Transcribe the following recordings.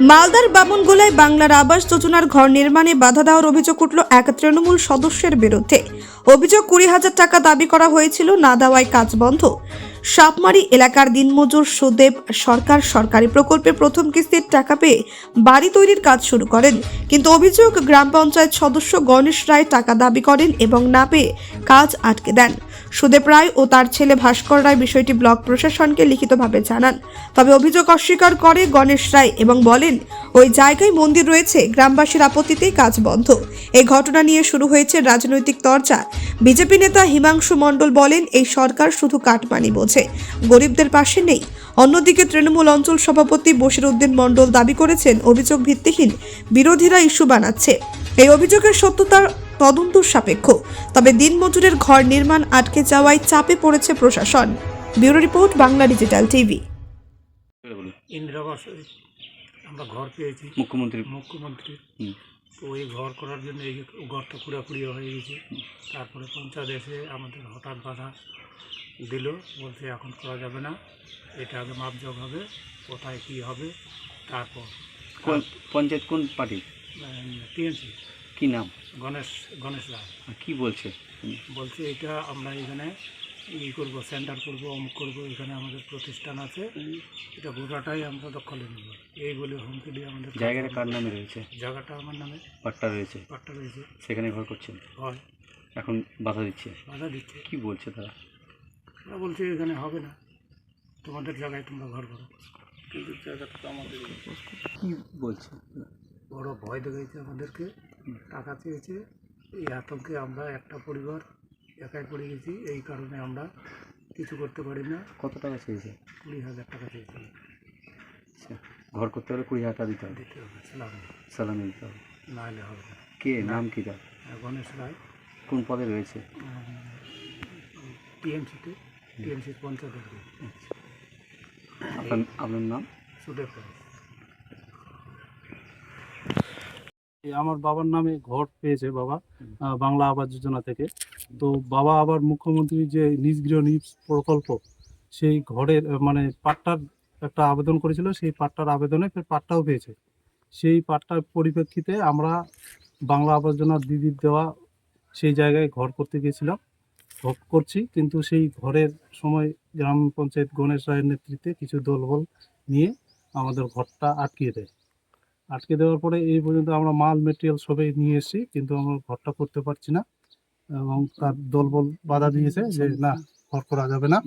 মালদার বামনগোলায় বাংলার আবাস যোজনার ঘর নির্মাণে বাধা দেওয়ার অভিযোগ উঠল এক তৃণমূল সদস্যের বিরুদ্ধে। অভিযোগ কুড়ি হাজার টাকা দাবি করা হয়েছিল, না দেওয়ায় কাজ বন্ধ। সাপমারি এলাকার দিনমজুর সুদেব সরকার সরকারি প্রকল্পে প্রথম কিস্তির টাকা পেয়ে বাড়ি তৈরির কাজ শুরু করেন। কিন্তু অভিযোগ, গ্রাম পঞ্চায়েত সদস্য গণেশ রায় টাকা দাবি করেন এবং না পেয়ে কাজ আটকে দেন। সুদেব রায় ও তার ছেলে ভাস্কর রায় বিষয়টি ব্লক প্রশাসনকে লিখিতভাবে জানান। তবে অভিযোগ অস্বীকার করে গণেশ রায় এবং বলেন, ওই জায়গায় মন্দির রয়েছে, গ্রামবাসীর আপত্তিতেই কাজ বন্ধ। এই ঘটনা নিয়ে শুরু হয়েছে রাজনৈতিক চর্চা বিজেপি নেতা হিমাংশু মণ্ডল বলেন, এই সরকার শুধু কাটমানি বোঝে, গরিবদের পাশে নেই। অন্যদিকে তৃণমূল অঞ্চল সভাপতি বশির উদ্দিন মণ্ডল দাবি করেছেন, অভিযোগ ভিত্তিহীন, বিরোধীরা ইস্যু বানাচ্ছে। এই অভিযোগের সত্যতার তদন্ত সাপেক্ষ। তবে দিনমজুরের ঘর নির্মাণ আটকে যাওয়ায় চাপে পড়েছে প্রশাসন। Bureau report Bangla digital TV. আমরা ঘর পেয়েছি। মুখ্যমন্ত্রী। মুখ্যমন্ত্রী। হুম, তো ওই ঘর করার জন্য এই ঘরটা পুরাপুরি হয়ে গেছে। তারপরে পঞ্চায়েত এসে আমাদের হঠাৎ বাধা দিল বলছে এখন করা যাবে না। এটা আগে মাপজোগ হবে কোথায় কী হবে তারপর। কোন পঞ্চায়েত কোন পার্টি? টিএমসি। কি নাম? গণেশ গণেশ রায়। কি বলছে? বলছে এটা আমরা এখানে ই করব সেন্টার করব অমুক করব এখানে আমাদের প্রতিষ্ঠান আছে। এটা গোটাটাই আমরা দখলে নেব। এই বলে হুমকি দিয়ে আমাদের জায়গাটা কার নামে রয়েছে? জায়গাটা আমার নামে? পাট্টা রয়েছে। পাট্টা রয়েছে। সেখানে ঘর করছেন? হয়। এখন বাধা দিচ্ছে? বাধা দিচ্ছে। কি বলছে তারা? তারা বলছে এখানে হবে না। তোমাদের জায়গায় তোমরা ঘর করো। কিন্তু জায়গাটা তো আমাদের কি বলছে? বড় ভয় দেখাইছে আমাদেরকে। টাকা চেয়েছে এই আতঙ্কে আমরা একটা পরিবার একাই পড়ে গেছি। এই কারণে আমরা কিছু করতে পারি না। কত টাকা চেয়েছে? কুড়ি হাজার টাকা চেয়েছিল আচ্ছা ঘর করতে হলে কুড়ি হাজার টাকা দিতে হবে। দিতে হবে সালাম সালামি দিতে হবে। না হলে হবে না। কে? নাম কী তার? গণেশ রায়। কোন পদে রয়েছে? টিএমসিতে টিএমসি পঞ্চায়েত আপনার আপনার নাম? সুদেব রায় এই আমার বাবার নামে ঘর পেয়েছে বাবা বাংলা আবাস যোজনা থেকে। তো বাবা আবার মুখ্যমন্ত্রী যে নিজ গৃহ নিজ প্রকল্প সেই ঘরের মানে পাট্টার একটা আবেদন করেছিল সেই পাট্টার আবেদনে ফের পাট্টাও পেয়েছে। সেই পাট্টার পরিপ্রেক্ষিতে আমরা বাংলা আবাস যোজনার দিদির দেওয়া সেই জায়গায় ঘর করতে গিয়েছিলাম ঘর করছি কিন্তু সেই ঘরের সময় গ্রাম পঞ্চায়েত গণেশ রায়ের নেতৃত্বে কিছু দলবল নিয়ে আমাদের ঘরটা আটকিয়ে দেয়। আটকে দেওয়ার পরে এই পর্যন্ত আমরা মাল মেটেরিয়াল সবই নিয়ে এসেছি, কিন্তু আমরা ঘরটা করতে পারছি না। এবং তার দলবল বাধা দিয়েছে যে, না, ঘর করা যাবে না।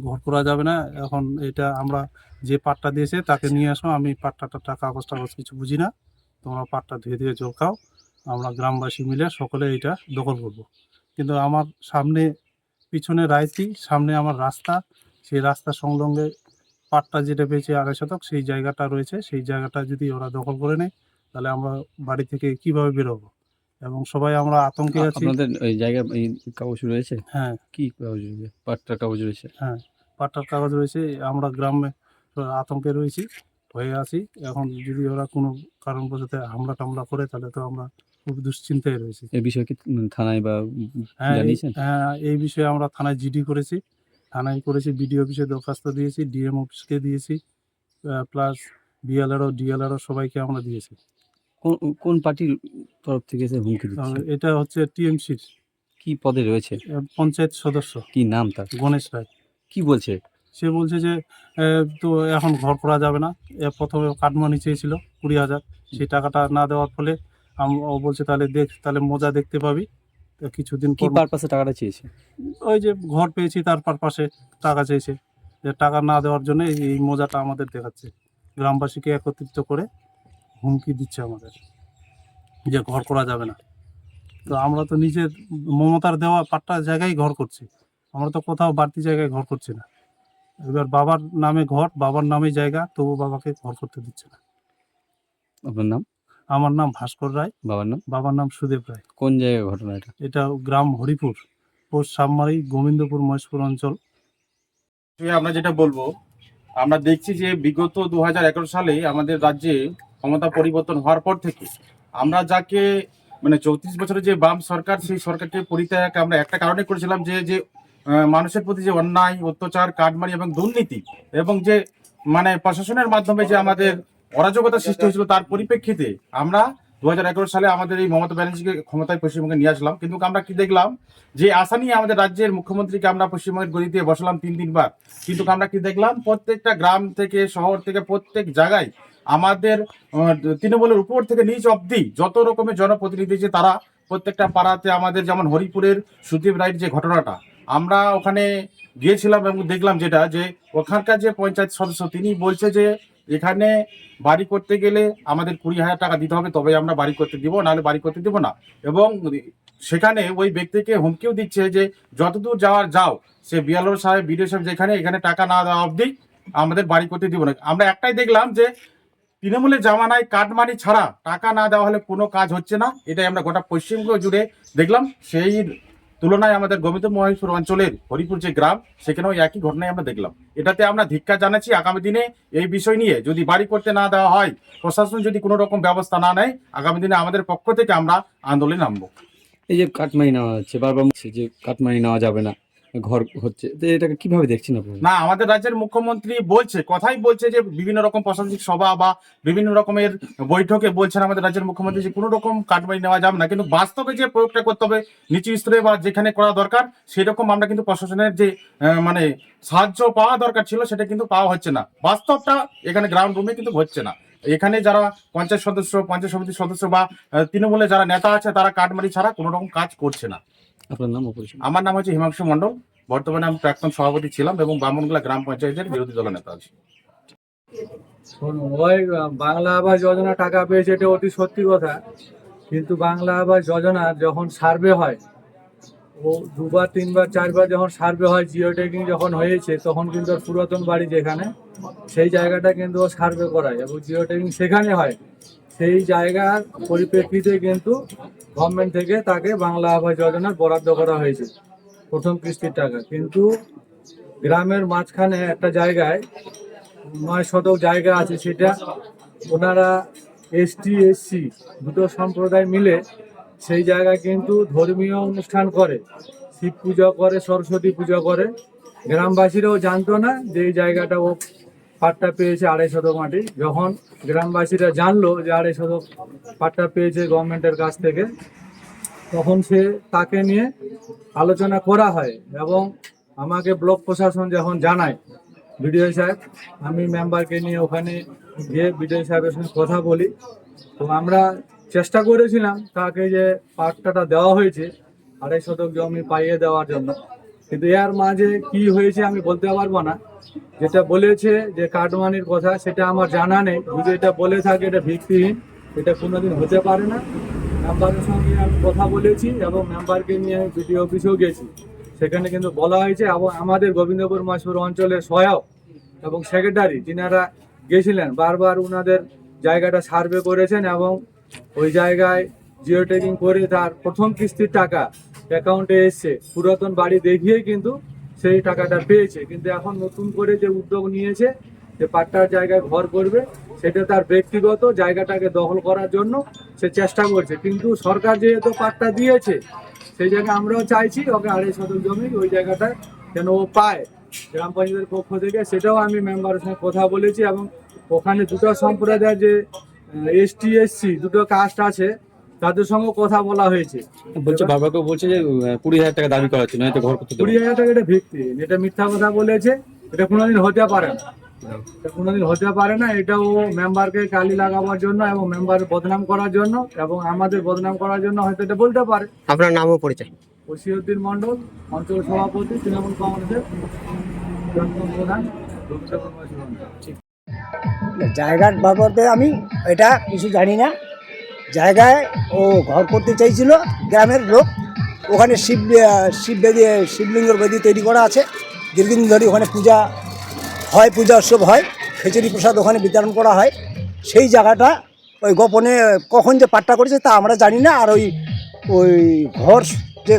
ঘর করা যাবে না। এখন এটা আমরা যে পাটটা দিয়েছে, তাকে নিয়ে আসো। আমি পাট্টাটা টাকা কাগজ টাগজ কিছু বুঝি না। তোমরা পাটটা ধুয়ে ধুয়ে জল খাও। আমরা গ্রামবাসী মিলে সকলে এটা দখল করব। কিন্তু আমার সামনে পিছনে রায়তি, সামনে আমার রাস্তা। সেই রাস্তা সংলগ্নে পাটটা যেটা পেয়েছে আড়াই শতক সেই জায়গাটা রয়েছে। সেই জায়গাটা যদি ওরা দখল করে নেয় তাহলে আমরা বাড়ি থেকে কীভাবে বেরোবো? এবং সবাই আমরা আতঙ্কে আছি। আপনাদের ওই জায়গায় এই কাগজ রয়েছে? হ্যাঁ। কি কাগজ রয়েছে? পাট্টার কাগজ রয়েছে? হ্যাঁ পাট্টার কাগজ রয়েছে। আমরা গ্রামে আতঙ্কে রয়েছি হয়ে আছি। এখন যদি ওরা কোনো কারণবশত হামলা টামলা করে তাহলে তো আমরা খুব দুশ্চিন্তায় রয়েছি। এই বিষয়ে কি থানায় বা হ্যাঁ হ্যাঁ এই বিষয়ে আমরা থানায় জিডি করেছি। থানায় করেছি বিডিও অফিসে দরখাস্ত দিয়েছি ডিএম অফিসকে দিয়েছি প্লাস বিএলআরও ডিএলআরও সবাইকে আমরা দিয়েছি। কোন কোন পার্টির তরফ থেকে এসে হুমকি দিচ্ছে? এটা হচ্ছে টিএমসির। কি পদে রয়েছে? পঞ্চায়েত সদস্য। কি নাম তার? গণেশ রায়। কি বলছে? সে বলছে যে তো এখন ঘর করা যাবে না। এ প্রথমে কাটমানি চেয়েছিল কুড়ি হাজার। সেই টাকাটা না দেওয়ার ফলে ও বলছে তাহলে দেখ তাহলে মজা দেখতে পাবি। কিছুদিন কি পর পারপাসে টাকাটা চেয়েছে? ওই যে ঘর পেয়েছি তার পাশে টাকা চেয়েছে। যে টাকা না দেওয়ার জন্য এই এই মজাটা আমাদের দেখাচ্ছে। গ্রামবাসীকে একত্রিত করে হুমকি দিচ্ছে আমাদের যে ঘর করা যাবে না। তো আমরা তো নিজের মমতার দেওয়া পাট্টা জায়গায় ঘর করছি। আমরা তো কোথাও বাড়তি জায়গায় ঘর করছি না। এবার বাবার নামে ঘর বাবার নামে জায়গা তবু বাবাকে ঘর করতে দিচ্ছে না। আপনার নাম? আমার নাম ভাস্কর রায়। বাবার নাম? বাবার নাম সুদেব রায়। কোন জায়গায় ঘটনা এটা? এটা গ্রাম হরিপুর পোস্ট সাবমারি গোবিন্দপুর মহেশপুর অঞ্চল। আমরা যেটা বলব আমরা দেখছি যে বিগত দু হাজার এগারো সালে আমাদের রাজ্যে ক্ষমতা পরিবর্তন হওয়ার পর থেকে আমরা যাকে মানে চৌত্রিশ বছরের যে বাম সরকার সেই সরকারকে পরিত্যাগ আমরা একটা কারণে করেছিলাম যে যে মানুষের প্রতি যে অন্যায় অত্যাচার কাটমারি এবং দুর্নীতি এবং যে মানে প্রশাসনের মাধ্যমে যে আমাদের অরাজকতা সৃষ্টি হয়েছিল তার পরিপ্রেক্ষিতে। আমরা দু হাজার এগারো সালে আমাদের এই মমতা ব্যানার্জিকে ক্ষমতায় পশ্চিমবঙ্গে নিয়ে আসলাম। কিন্তু আমরা কি দেখলাম? যে আশা নিয়ে আমাদের রাজ্যের মুখ্যমন্ত্রীকে আমরা পশ্চিমবঙ্গের গদিতে বসালাম তিন তিনবার। কিন্তু আমরা কি দেখলাম? প্রত্যেকটা গ্রাম থেকে শহর থেকে প্রত্যেক জায়গায় আমাদের তৃণমূলের উপর থেকে নিচ অবধি যত রকমের জনপ্রতিনিধি যে তারা প্রত্যেকটা পাড়াতে আমাদের যেমন হরিপুরের সুদীপ রায়ের যে ঘটনাটা আমরা ওখানে গিয়েছিলাম এবং দেখলাম যেটা যে ওখানকার যে পঞ্চায়েত সদস্য তিনি বলছে যে এখানে বাড়ি করতে গেলে আমাদের কুড়ি হাজার টাকা দিতে হবে তবে আমরা বাড়ি করতে দিব, নাহলে বাড়ি করতে দিব না। এবং সেখানে ওই ব্যক্তিকে হুমকিও দিচ্ছে যে, যতদূর যাওয়ার যাও। সে বিয়ালোর সাহেব, বিডিও সাহেব যেখানে, এখানে টাকা না দেওয়া অবধি আমাদের বাড়ি করতে দিব না। আমরা একটাই দেখলাম যে, তৃণমূলের জামানায় কাটমানি ছাড়া টাকা না দেওয়া হলে কোনো কাজ হচ্ছে না। এটাই আমরা গোটা পশ্চিমবঙ্গ জুড়ে দেখলাম। সেই তুলনায় আমাদের গোবিন্দ মহেশ্বর অঞ্চলের হরিপুর যে গ্রাম, সেখানেও একই ঘটনায় আমরা দেখলাম। এটাতে আমরা ধিক্ষা জানাচ্ছি, আগামী দিনে এই বিষয় নিয়ে যদি বাড়ি করতে না দেওয়া হয়, প্রশাসন যদি কোনো রকম ব্যবস্থা না নেয়, আগামী দিনে আমাদের পক্ষ থেকে আমরা আন্দোলনে নামবো। এই যে কাটমানি নেওয়া হচ্ছে, বারবার যে কাটমানি নেওয়া যাবে না। ঘর হচ্ছে। তো এটাকে কীভাবে দেখছেন আপনি না, আমাদের রাজ্যের মুখ্যমন্ত্রী বলছে, কথাই বলছে যে বিভিন্ন রকম প্রশাসনিক সভা বা বিভিন্ন রকমের বৈঠকে বলছেন আমাদের রাজ্যের মুখ্যমন্ত্রী যে কোনো রকম কাটমানি নেওয়া যাবে না, কিন্তু বাস্তবে যে প্রয়োগটা করতে হবে, নিচু স্তরে বা যেখানে করা দরকার, সেরকম আমরা কিন্তু প্রশাসনের যে মানে সাহায্য পাওয়া দরকার ছিল, সেটা কিন্তু পাওয়া হচ্ছে না। বাস্তবটা এখানে গ্রাউন্ড রুমে কিন্তু হচ্ছে না। এখানে যারা পঞ্চায়েত সদস্য পঞ্চায়েত সমিতির সদস্য বা তৃণমূলে যারা নেতা আছে তারা কাটমানি ছাড়া কোনো রকম কাজ করছে না। আপনার নাম আমার নাম হচ্ছে হিমাংশু মণ্ডল। বর্তমানে আমি প্রাক্তন সভাপতি ছিলাম এবং বামনগোলা গ্রাম পঞ্চায়েতের বিরোধী দল নেতা আছি। বাংলা আবাস যোজনা টাকা পেয়েছে এটা অতি সত্যি কথা। কিন্তু বাংলা আবাস যোজনা যখন সার্ভে হয় ও দুবার, তিনবার, চারবার যখন সার্ভে হয় জিও ট্যাগিং যখন হয়েছে, তখন কিন্তু ওর পুরাতন বাড়ি যেখানে, সেই জায়গাটা কিন্তু ও সার্ভে করায় এবং জিও ট্যাগিং সেখানে হয়। সেই জায়গার পরিপ্রেক্ষিতে কিন্তু গভর্নমেন্ট থেকে তাকে বাংলা আবাস যোজনার বরাদ্দ করা হয়েছে, প্রথম কিস্তির টাকা। কিন্তু গ্রামের মাঝখানে একটা জায়গায়, নয় শতক জায়গা আছে সেটা, ওনারা এসটি এসসি দুটো সম্প্রদায় মিলে সেই জায়গায় কিন্তু ধর্মীয় অনুষ্ঠান করে, শিব পূজা করে, সরস্বতী পূজা করে। গ্রামবাসীরাও জানতো না যে এই জায়গাটা ও পাট্টা পেয়েছে আড়াই শতক মাটি। যখন গ্রামবাসীরা জানলো যে আড়াই শতক পাট্টা পেয়েছে গভর্নমেন্টের কাছ থেকে, তখন সে তাকে নিয়ে আলোচনা করা হয় এবং আমাকে ব্লক প্রশাসন যখন জানায়, বিডিও সাহেব, আমি মেম্বারকে নিয়ে ওখানে গিয়ে বিডিও সাহেবের সঙ্গে কথা বলি। তো আমরা চেষ্টা করেছিলাম তাকে যে পাট্টাটা দেওয়া হয়েছে, আড়াই শতক জমি পাইয়ে দেওয়ার জন্য। কিন্তু এর মাঝে কি হয়েছে আমি বলতে পারব না। যেটা বলেছে যে কাটমানির কথা, সেটা আমার জানা নেই। যদি এটা বলে থাকে, এটা ভিত্তিহীন। এটা কোনোদিন হতে পারে না। মেম্বারের সঙ্গে আমি কথা বলেছি এবং মেম্বারকে নিয়ে আমি বিডিও অফিসেও গেছি। সেখানে কিন্তু বলা হয়েছে এবং আমাদের গোবিন্দপুর মাসপুর অঞ্চলের সহায়ক এবং সেক্রেটারি যিনারা গেছিলেন, বারবার ওনাদের জায়গাটা সার্ভে করেছেন এবং ওই জায়গায় জিও ট্যাগিং করে তার প্রথম কিস্তির টাকা অ্যাকাউন্টে এসছে। পুরাতন বাড়ি দেখিয়েই কিন্তু সেই টাকাটা পেয়েছে। কিন্তু এখন নতুন করে যে উদ্যোগ নিয়েছে, যে পাট্টার জায়গায় ঘর করবে, সেটা তার ব্যক্তিগত জায়গাটাকে দখল করার জন্য সে চেষ্টা করছে। কিন্তু সরকার যেহেতু পাট্টা দিয়েছে, সেই জায়গায় আমরাও চাইছি ওকে আড়াই শতক জমি ওই জায়গাটা যেন ও পায়। গ্রাম পঞ্চায়েতের পক্ষ থেকে সেটাও আমি মেম্বারের সঙ্গে কথা বলেছি এবং ওখানে দুটো সম্প্রদায়ের যে এসটি এসসি দুটো কাস্ট আছে তাদের সঙ্গে কথা বলা হয়েছে। বলছে বারবার করে বলছে যে কুড়ি হাজার টাকা দাবি করা হচ্ছে নয়তো ঘর করতে কুড়ি হাজার টাকা এটা ভিত্তি এটা মিথ্যা কথা বলেছে এটা কোনোদিন হতে পারে না। এটা কোনোদিন হতে পারে না এটা ও মেম্বারকে কালি লাগাবার জন্য এবং মেম্বার বদনাম করার জন্য এবং আমাদের বদনাম করার জন্য হয়তো এটা বলতে পারে। আপনার নাম ও পরিচয়। বসিউদ্দিন মন্ডল অঞ্চল সভাপতি তৃণমূল কংগ্রেসের প্রধান। জায়গার বাবদে আমি এটা কিছু জানি না। জায়গায় ও ঘর করতে চাইছিল গ্রামের লোক। ওখানে শিব শিব বেদি, শিবলিঙ্গর বেদি তৈরি করা আছে। দীর্ঘদিন ধরে ওখানে পূজা হয়, পূজা উৎসব হয়। খিচুড়ি প্রসাদ ওখানে বিতরণ করা হয়। সেই জায়গাটা ওই গোপনে কখন যে পাট্টা করেছে তা আমরা জানি না। আর ওই ওই ঘর যে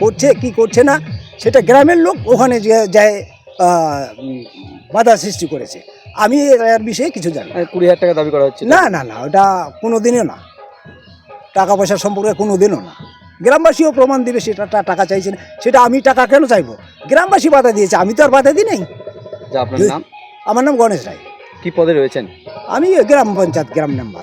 করছে, কি করছে না, সেটা গ্রামের লোক ওখানে যায় বাধা সৃষ্টি করেছে। আমি এর বিষয়ে কিছু জানি না। কুড়ি হাজার টাকা দাবি করা হচ্ছে না না না ওটা কোনো দিনও না। টাকা পয়সা সম্পর্কে কোনো দিনও না। গ্রামবাসীও প্রমাণ দিবে সেটা টা- টাকা চাইছে না। সেটা আমি টাকা কেন চাইব? গ্রামবাসী বাধা দিয়েছে আমি তো আর বাধা দিই নাই। যে আপনার নাম? আমার নাম গণেশ রায়। কি পদে রয়েছেন? আমি গ্রাম পঞ্চায়েত গ্রাম মেম্বার।